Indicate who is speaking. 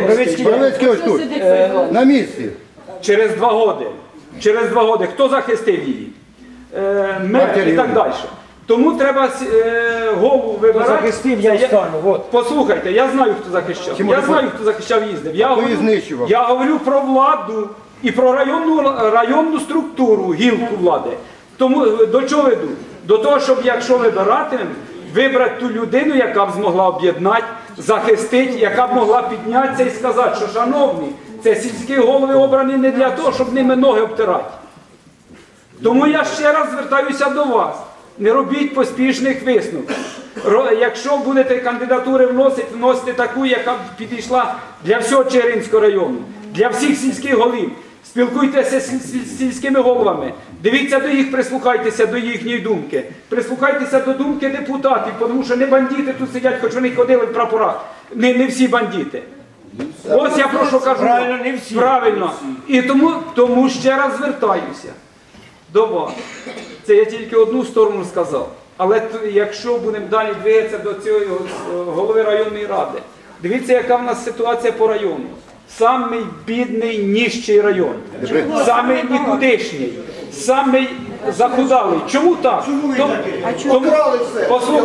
Speaker 1: Боровицький ось тут, на місці.
Speaker 2: через два роки. Через два роки. Хто захистив її? Е, мер і так далі. Тому треба е, голову вибирати.
Speaker 3: захистив, я встану, от.
Speaker 2: Послухайте, я знаю, хто захищав. Я знаю, хто захищав їздив. Я говорю,
Speaker 1: знищував?
Speaker 2: я говорю про владу і про районну, районну структуру, гілку влади. Тому е, до чого веду? До того, щоб якщо вибирати, вибрати ту людину, яка б змогла об'єднати, захистити, яка б могла піднятися і сказати, що шановні, це сільські голови обрані не для того, щоб ними ноги обтирати. Тому я ще раз звертаюся до вас. Не робіть поспішних висновків. Якщо будете кандидатури вносити, вносите таку, яка б підійшла для всього Черинського району, для всіх сільських голів. Спілкуйтеся з сільськими головами, дивіться до їх, прислухайтеся до їхньої думки. Прислухайтеся до думки депутатів, тому що не бандити тут сидять, хоч вони ходили в прапорах. Не, не всі бандити. Ось я про що кажу.
Speaker 3: Правильно, не всі.
Speaker 2: Правильно. І тому, тому ще раз звертаюся до вас. Це я тільки одну сторону сказав. Але якщо будемо далі двигатися до цього е, голови районної ради, дивіться, яка в нас ситуація по району. Самий бідний ніжчий район, самий нікудишній, самий захудалий. Чому так? Тому- тому- послухайте,